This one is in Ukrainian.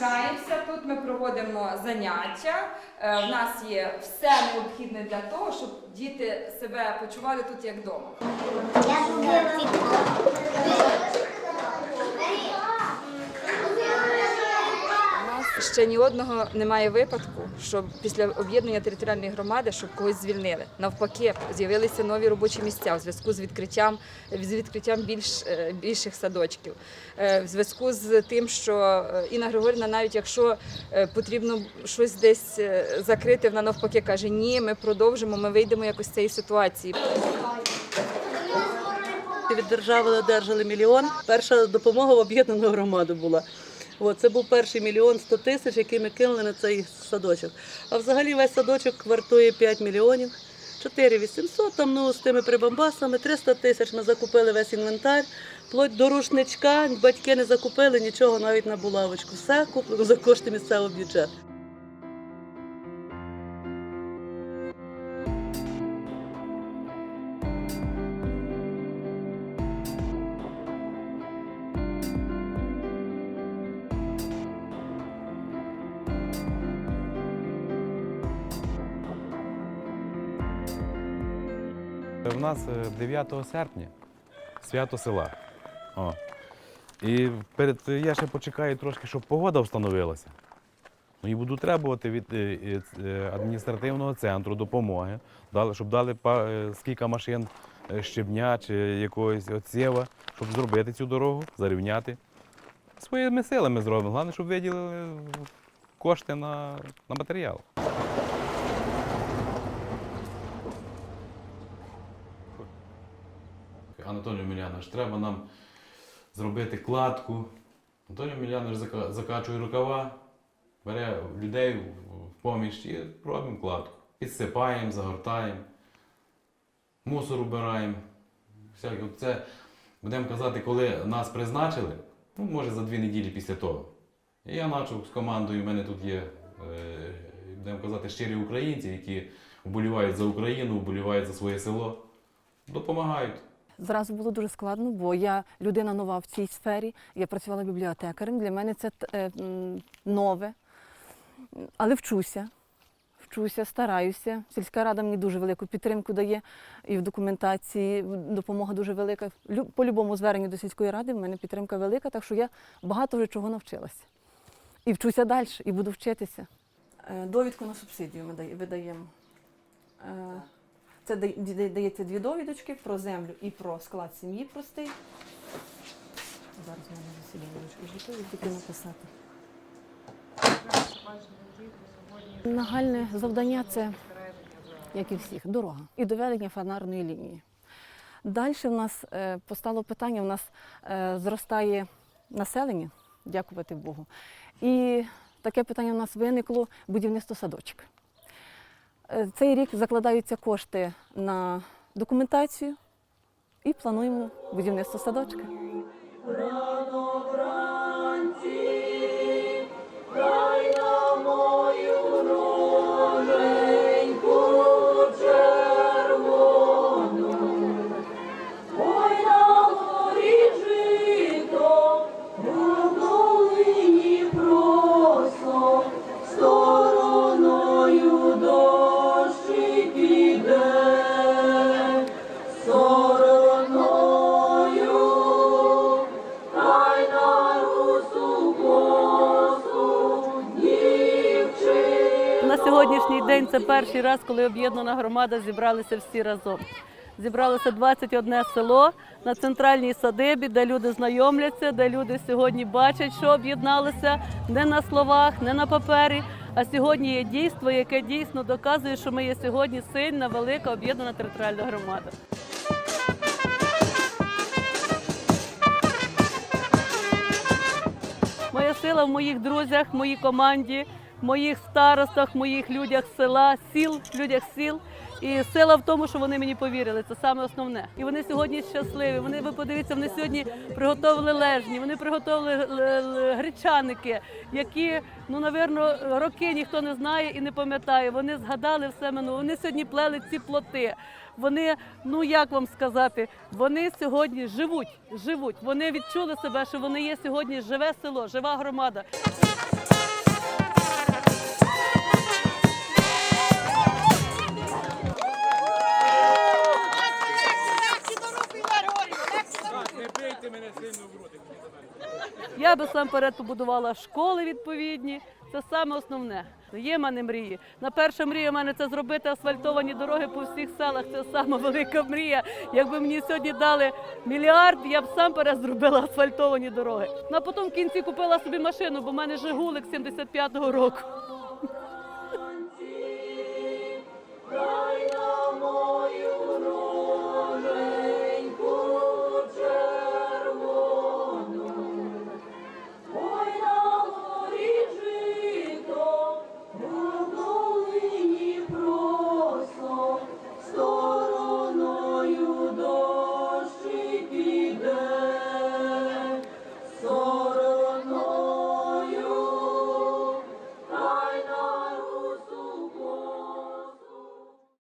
Граємося, тут ми проводимо заняття. Е, В нас є все необхідне для того, щоб діти себе почували тут як вдома. Ще ні одного немає випадку, щоб після об'єднання територіальної громади, щоб когось звільнили. Навпаки, з'явилися нові робочі місця в зв'язку з відкриттям з відкриттям більш е, більших садочків. Е, В зв'язку з тим, що е, Інна Григорівна, навіть якщо потрібно щось десь закрити, вона навпаки каже: ні, ми продовжимо, ми вийдемо якось з цієї ситуації. Від держави одержали мільйон. Перша допомога в об'єднану громаду була. От, це був перший мільйон 100 тисяч, який ми кинули на цей садочок. А взагалі весь садочок вартує 5 мільйонів. 4 800, там ну, з тими прибамбасами, 300 тисяч ми закупили весь інвентар, плоть до рушничка, батьки не закупили нічого навіть на булавочку. Все куплено за кошти місцевого бюджету. У нас е, 9 серпня свято села. О. І перед, я ще почекаю трошки, щоб погода встановилася. Ну і буду требувати від е, е, е, адміністративного центру допомоги, щоб дали е, скільки машин е, щебня чи якогось оцєва, щоб зробити цю дорогу, зарівняти. Своїми силами зробимо. Головне, щоб виділили кошти на, на матеріал. Анатолій Мілянович, треба нам зробити кладку. Анатолій Мілянович закачує рукава, бере людей в- поміч і робимо кладку. Підсипаємо, загортаємо, мусор убираємо. Це, будемо казати, коли нас призначили, ну, може за дві неділі після того. І я почав з командою, в мене тут є, е, будемо казати, щирі українці, які вболівають за Україну, вболівають за своє село, допомагають. Зразу було дуже складно, бо я людина нова в цій сфері. Я працювала бібліотекарем. Для мене це е, нове, але вчуся. Вчуся, стараюся. Сільська рада мені дуже велику підтримку дає і в документації допомога дуже велика. По любому зверненню до сільської ради в мене підтримка велика, так що я багато вже чого навчилася. І вчуся далі, і буду вчитися. Е, Довідку на субсидію ми дає- видаємо. Це дається дві довідочки про землю і про склад сім'ї простий. Зараз в мене засідання готові, тільки написати. Нагальне завдання це, як і всіх, дорога і доведення фонарної лінії. Далі в нас е, постало питання, у нас е, зростає населення, дякувати Богу. І таке питання у нас виникло будівництво садочка. Е, Цей рік закладаються кошти на документацію і плануємо будівництво садочка. Сьогоднішній день це перший раз, коли об'єднана громада зібралися всі разом. Зібралося 21 село на центральній садибі, де люди знайомляться, де люди сьогодні бачать, що об'єдналися не на словах, не на папері. А сьогодні є дійство, яке дійсно доказує, що ми є сьогодні сильна, велика об'єднана територіальна громада. Моя сила в моїх друзях, моїй команді, в моїх старостах, моїх людях села, сіл, людях сіл, І сила в тому, що вони мені повірили. Це саме основне. І вони сьогодні щасливі. Вони ви подивіться, вони сьогодні приготовили лежні, вони приготовили гречаники, які ну навірно роки ніхто не знає і не пам'ятає. Вони згадали все минуле. Вони сьогодні плели ці плоти. Вони, ну як вам сказати, вони сьогодні живуть, живуть. Вони відчули себе, що вони є сьогодні живе село, жива громада. Би сам перед побудувала школи відповідні. Це саме основне. Є в мене мрії. На перша мрія в мене це зробити асфальтовані дороги по всіх селах. Це сама велика мрія. Якби мені сьогодні дали мільярд, я б сам перезробила асфальтовані дороги. Ну а потім в кінці купила собі машину, бо в мене Жигулик 75-го року.